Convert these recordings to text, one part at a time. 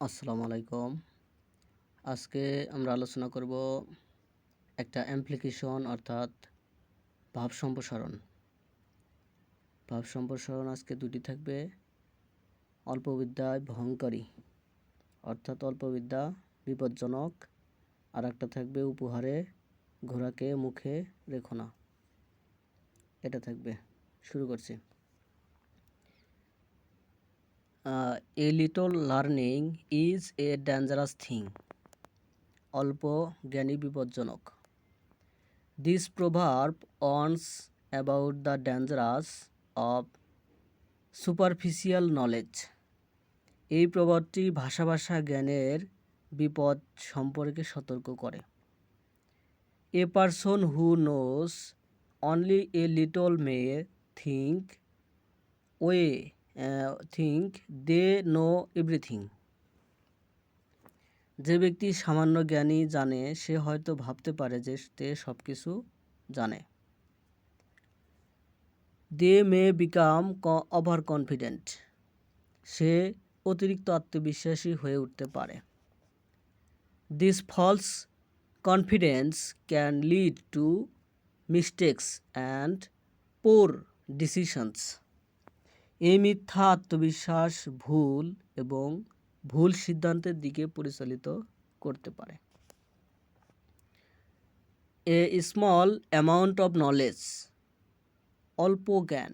আসসালামু আলাইকুম। আজকে আমরা আলোচনা করব একটা অ্যাপ্লিকেশন অর্থাৎ ভাব সম্প্রসারণ। ভাব সম্প্রসারণ আজকে দুটি থাকবে। অল্পবিদ্যায় ভয়ঙ্করী অর্থাৎ অল্পবিদ্যা বিপজ্জনক। আর একটা থাকবে উপহারে ঘোড়াকে মুখে রেখো না। এটা থাকবে। শুরু করছি। A little learning is a dangerous thing অল্প জ্ঞানী বিপজ্জনক। This proverb warns about the dangerous of superficial knowledge এই প্রবাদটি ভাষা ভাষা জ্ঞানের বিপদ সম্পর্কে সতর্ক করে। A person who knows only a little may think way think they know everything যে ব্যক্তি সামান্য জ্ঞানী জানে, সে হয়তো ভাবতে পারে যে সে সব কিছু জানে। They may become over confident সে অতিরিক্ত আত্মবিশ্বাসী হয়ে উঠতে পারে। This false confidence can lead to mistakes and poor decisions এই মিথ্যা আত্মবিশ্বাস ভুল এবং ভুল সিদ্ধান্তের দিকে পরিচালিত করতে পারে। A small amount of knowledge অল্প জ্ঞান।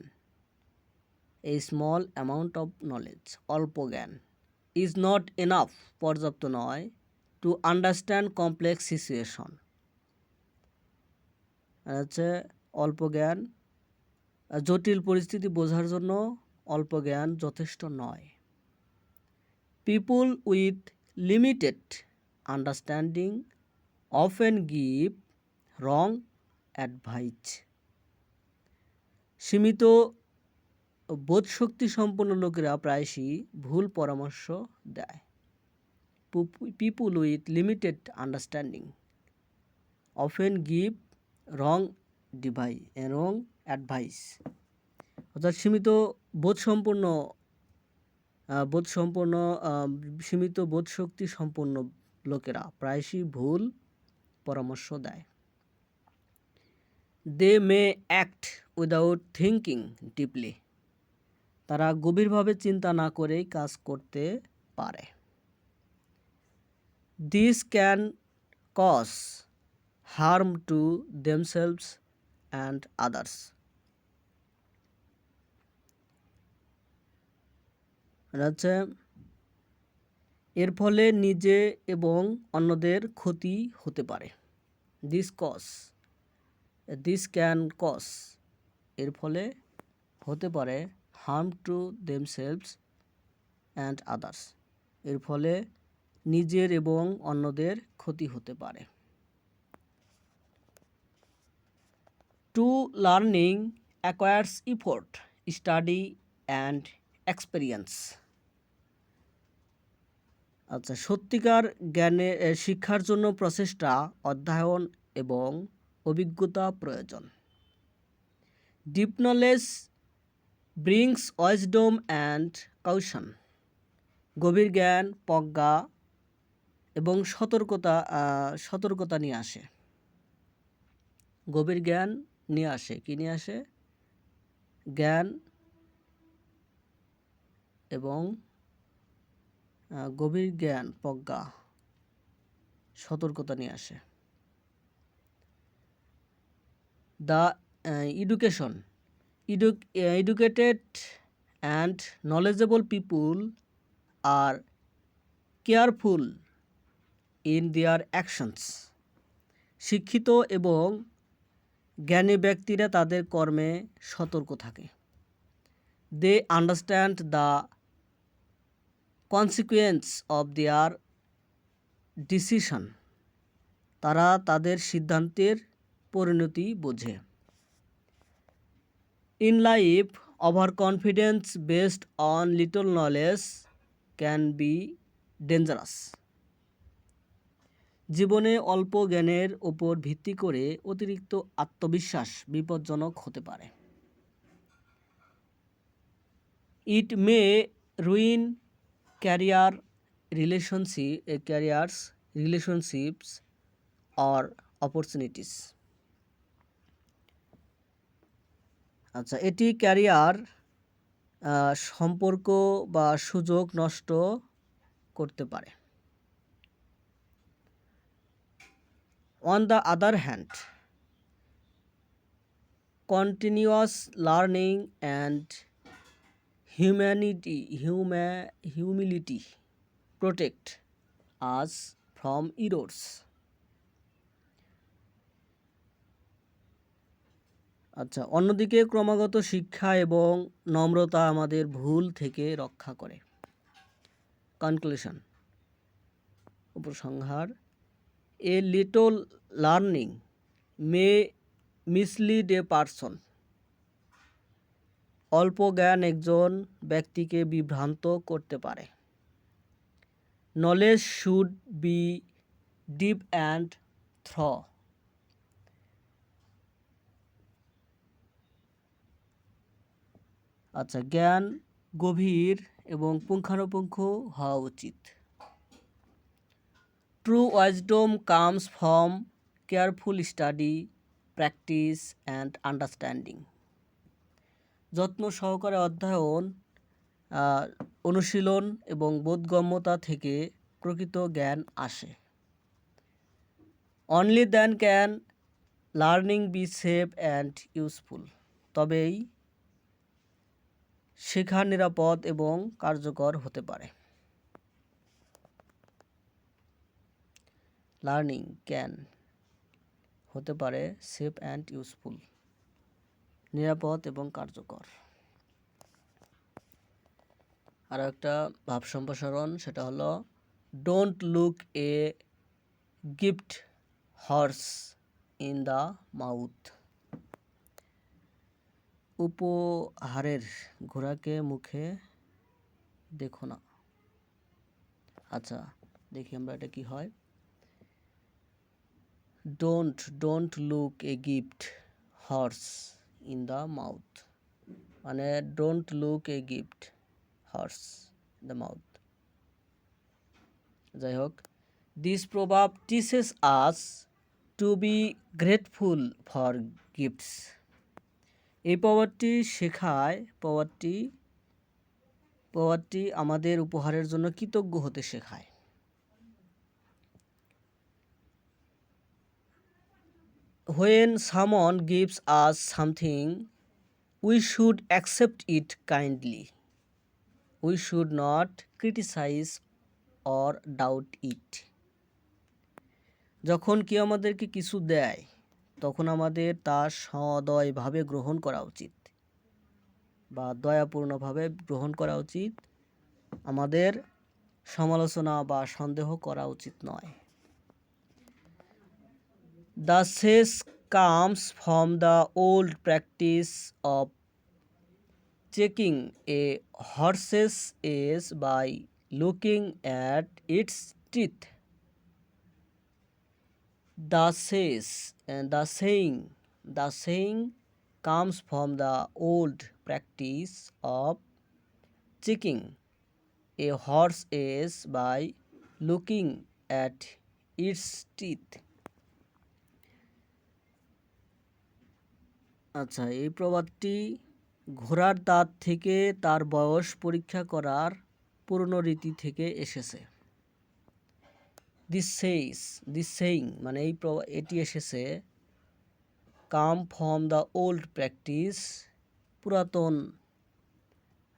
A small amount of knowledge অল্প জ্ঞান। ইজ নট এনাফ পর্যাপ্ত নয় টু আন্ডারস্ট্যান্ড কমপ্লেক্স সিচুয়েশন হচ্ছে অল্প জ্ঞান জটিল পরিস্থিতি বোঝার জন্য অল্প জ্ঞান যথেষ্ট নয়। People with limited understanding often give wrong advice সীমিত বোধশক্তি সম্পন্ন লোকেরা প্রায়শই ভুল পরামর্শ দেয়। People with limited understanding often give wrong advi wrong advice অর্থাৎ সীমিত বোধসম্পন্ন বোধসম্পন্ন সীমিত বোধশক্তি সম্পন্ন লোকেরা প্রায়শই ভুল পরামর্শ দেয়। They may act without thinking deeply তারা গভীরভাবে চিন্তা না করেই কাজ করতে পারে। This can cause harm to themselves and হচ্ছে এর ফলে নিজে এবং অন্যদের ক্ষতি হতে পারে। This cause this can cause এর ফলে হতে পারে harm to themselves and others এর ফলে নিজের এবং অন্যদের ক্ষতি হতে পারে। To learning acquires effort study and experience আচ্ছা সত্যিকার জ্ঞানে শিক্ষার জন্য প্রচেষ্টা, অধ্যয়ন এবং অভিজ্ঞতা প্রয়োজন। Deep knowledge brings wisdom and caution গভীর জ্ঞান, প্রজ্ঞা এবং সতর্কতা সতর্কতা নিয়ে আসে। গভীর জ্ঞান নিয়ে আসে, কী নিয়ে আসে? জ্ঞান এবং গভীর জ্ঞান, প্রজ্ঞা, সতর্কতা নিয়ে আসে। The education. Educated and knowledgeable people are careful in their actions. শিক্ষিত এবং জ্ঞানী ব্যক্তিরা তাদের কর্মে সতর্ক থাকে। They understand the consequence of their decision তারা তাদের সিদ্ধান্তের পরিণতি বোঝে। In life over confidence based on little knowledge can be dangerous জীবনে অল্প জ্ঞানের ওপর ভিত্তি করে অতিরিক্ত আত্মবিশ্বাস বিপজ্জনক হতে পারে। It may ruin career relationship careers relationships or opportunities. আচ্ছা এটি ক্যারিয়ার সম্পর্ক বা সুযোগ নষ্ট করতে পারে। On the other hand continuous learning and humanity huma, humility protect us from errors. আচ্ছা অন্যদিকে ক্রমাগত শিক্ষা এবং নম্রতা আমাদের ভুল থেকে রক্ষা করে। কনক্লুশন উপসংহার a little learning may mislead a person অল্প জ্ঞান একজন ব্যক্তিকে বিভ্রান্ত করতে পারে। Knowledge should be deep and thorough আচ্ছা জ্ঞান গভীর এবং পুঙ্খানুপুঙ্খ হওয়া উচিত। True wisdom comes from careful study practice and understanding যত্ন সহকারে অধ্যয়ন অনুশীলন এবং বোধগম্যতা থেকে প্রকৃত জ্ঞান আসে। Only then can learning be safe and useful তবেই শেখা নিরাপদ এবং কার্যকর হতে পারে। লার্নিং ক্যান হতে পারে সেফ অ্যান্ড ইউজফুল নিরাপদ এবং কার্যকর। আর একটা ভাব সম্প্রসারণ, সেটা হলো don't look a gift horse in the mouth উপহারের ঘোড়াকে মুখে দেখো না। আচ্ছা দেখি আমরা এটা কি হয়। Don't don't look a gift horse in the mouth মানে don't look a gift horse the mouth যাই হোক this proverb teaches us to be grateful for gifts এই পাওয়ারটি শেখায় পাওয়ারটি পাওয়ারটি আমাদের উপহারের জন্য কৃতজ্ঞ হতে শেখায়। When someone gives us something we should accept it kindly we should not criticize or doubt it যখন কেউ আমাদেরকে কিছু দেয় তখন আমাদের তা সদয়ভাবে গ্রহণ করা উচিত বা দয়াপূর্ণভাবে গ্রহণ করা উচিত আমাদের সমালোচনা বা সন্দেহ করা উচিত নয় The cess comes from the old practice of checking a horse's age by looking at its teeth. The says and the saying the saying comes from the old practice of checking a horse's age by looking at its teeth. আচ্ছা এই প্রবাদটি ঘোড়ার দাঁত থেকে তার বয়স পরীক্ষা করার পুরনো রীতি থেকে এসেছে। দিস সেইস দিস সেইং মানে এই এটি এসেছে come from the old practice পুরাতন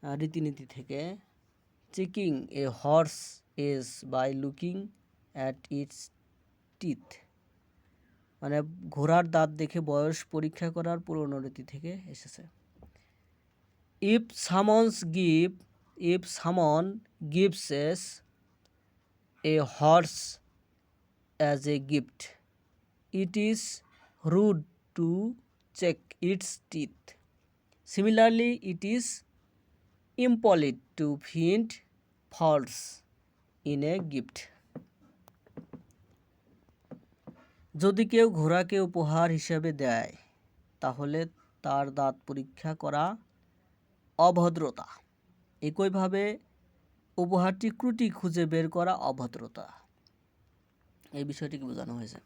রীতিনীতি থেকে। Checking a horse age by looking at its teeth মানে ঘোড়ার দাঁত দেখে বয়স পরীক্ষা করার পুরনো রীতি থেকে এসেছে। If someone's give, if someone gives us a horse as a gift. It is rude to check its teeth. Similarly, it is impolite to find faults in a gift যদি কেউ ঘোড়াকে উপহার হিসেবে দেয়, তাহলে তার দাঁত পরীক্ষা করা অভদ্রতা। একইভাবে উপহারটি ত্রুটি খুঁজে বের করা অভদ্রতা। এই বিষয়টিকে বোঝানো হয়েছে।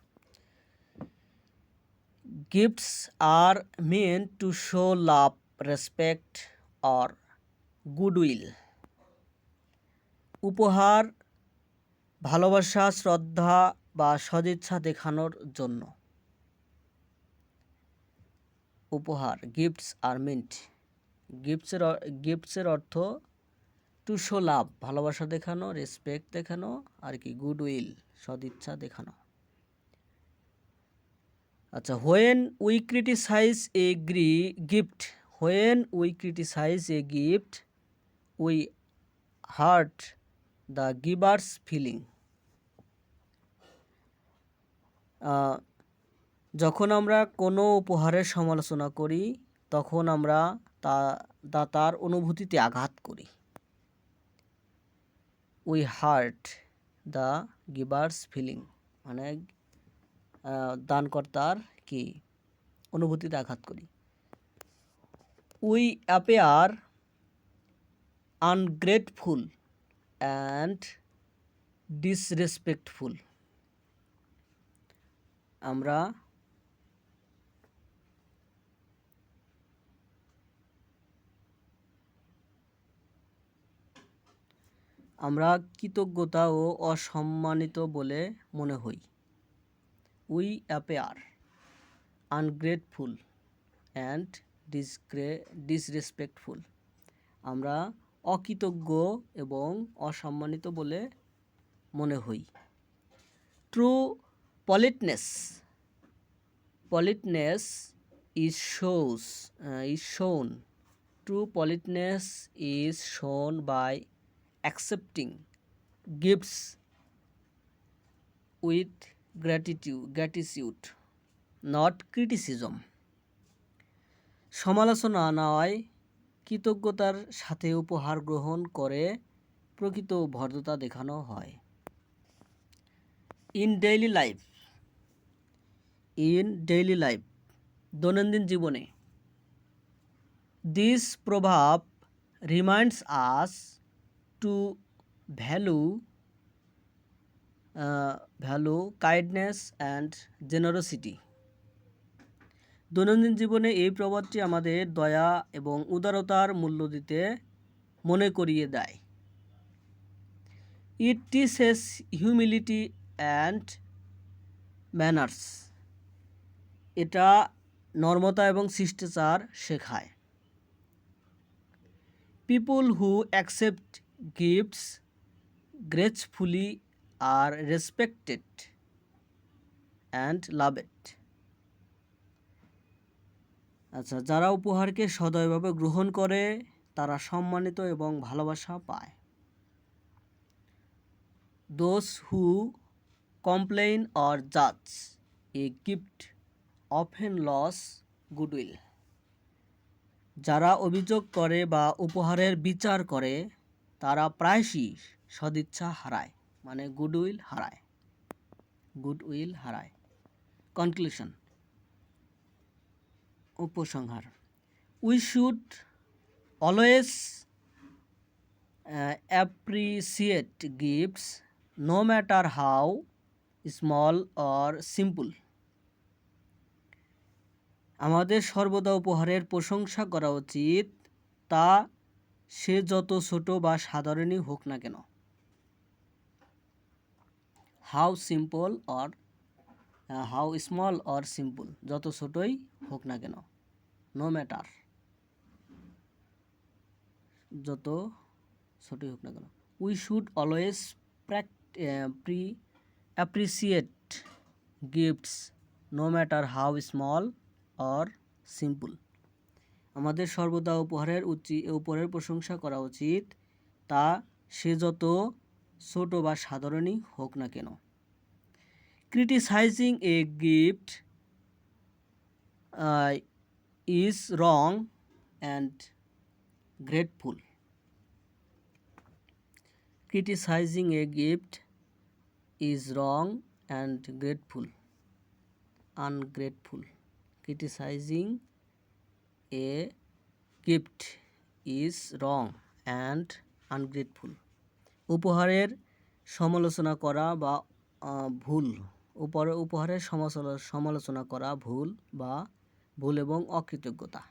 Gifts are meant to show love respect or goodwill উপহার, ভালোবাসা, শ্রদ্ধা বা সদিচ্ছা দেখানোর জন্য। উপহার গিফটস আর মিন্ট গিফটসের গিফটসের অর্থ টু শো লাভ ভালোবাসা দেখানো রেসপেক্ট দেখানো, আর কি গুড উইল সদিচ্ছা দেখানো। আচ্ছা when we criticize a great gift when we criticize a gift we hurt the giver's feeling যখন আমরা কোনো উপহারের সমালোচনা করি, তখন আমরা তা দাতার অনুভূতিতে আঘাত করি। We hurt the giver's feeling মানে দানকর্তার কি? অনুভূতিতে আঘাত করি। We appear ungrateful and disrespectful আমরা আমরা কৃতজ্ঞতা ও অসম্মানিত বলে মনে হই। We appear ungrateful and disgrace, disrespectful. আমরা অকৃতজ্ঞ এবং অসম্মানিত বলে মনে হই। True politeness is shows uh, is shown true politeness is shown by accepting gifts with gratitude gratitude not criticism সমালোচনা নয় কৃতজ্ঞতার সাথে উপহার গ্রহণ করে প্রকৃত ভদ্রতা দেখানো হয় in daily life in daily life, দৈনন্দিন জীবনে। This proverb reminds us to value value, kindness and generosity. দৈনন্দিন জীবনে এই প্রবাদটি আমাদের দয়া এবং উদারতার মূল্য দিতে মনে করিয়ে দেয়। It teaches humility and manners এটা নর্মতা এবং শিষ্টাচার শেখায়। People who accept gifts gracefully are respected and loved আচ্ছা যারা উপহারকে সদয়ভাবে গ্রহণ করে, তারা সম্মানিত এবং ভালোবাসা পায়। দোস হু কমপ্লেইন অর জাজ a gift often lose goodwill. যারা অভিযোগ করে বা উপহারের বিচার করে, তারা প্রায়শই সদিচ্ছা হারায় মানে গুডউইল হারায়। গুডউইল হারায়। কনক্লুশন। উপসংহার। We should always appreciate gifts, no matter how small or simple. আমাদের সর্বদা উপহারের প্রশংসা করা উচিত। তা সে যত ছোট বা সাধারণই হোক না কেন। How simple or how small or simple যত ছোটই হোক না কেন নো ম্যাটার যত ছোটই হোক না কেন we should always pre appreciate gifts no matter how small or simple. আমাদের সর্বদা উপহারের উচি উপহারের প্রশংসা করা উচিত। তা সে যত ছোট বা সাধারণই হোক না কেন। Criticizing a gift is wrong and grateful criticizing a gift is wrong and grateful. Ungrateful. Criticizing a gift is wrong and ungrateful. উপহারের সমালোচনা করা বা ভুল। উপরে, উপহারের সমালোচনা করা ভুল বা ভুল এবং অকৃতজ্ঞতা।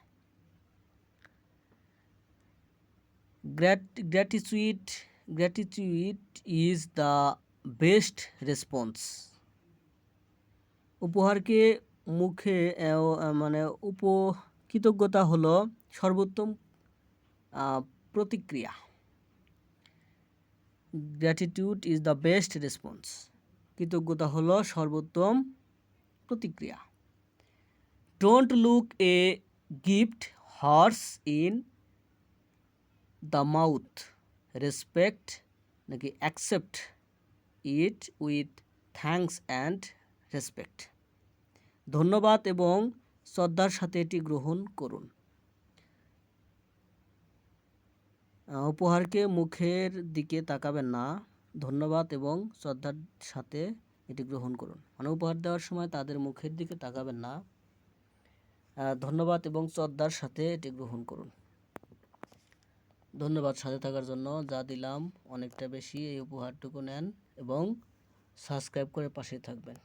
Gratitude gratitude is the best response উপহারকে মুখে মানে উপ কৃতজ্ঞতা হলো সর্বোত্তম প্রতিক্রিয়া। Gratitude is the best response কৃতজ্ঞতা হলো সর্বোত্তম প্রতিক্রিয়া। Don't look a gift horse in the mouth respect নাকি accept it with thanks and respect ধন্যবাদ এবং শ্রদ্ধার সাথে এটি গ্রহণ করুন। উপহারকে মুখের দিকে তাকাবেন না। ধন্যবাদ এবং শ্রদ্ধার সাথে এটি গ্রহণ করুন। মানে উপহার দেওয়ার সময় তাদের মুখের দিকে তাকাবেন না। ধন্যবাদ এবং শ্রদ্ধার সাথে এটি গ্রহণ করুন। ধন্যবাদ সাথে থাকার জন্য যা দিলাম অনেকটা বেশি এই উপহারটুকু নেন এবং সাবস্ক্রাইব করে পাশে থাকবেন।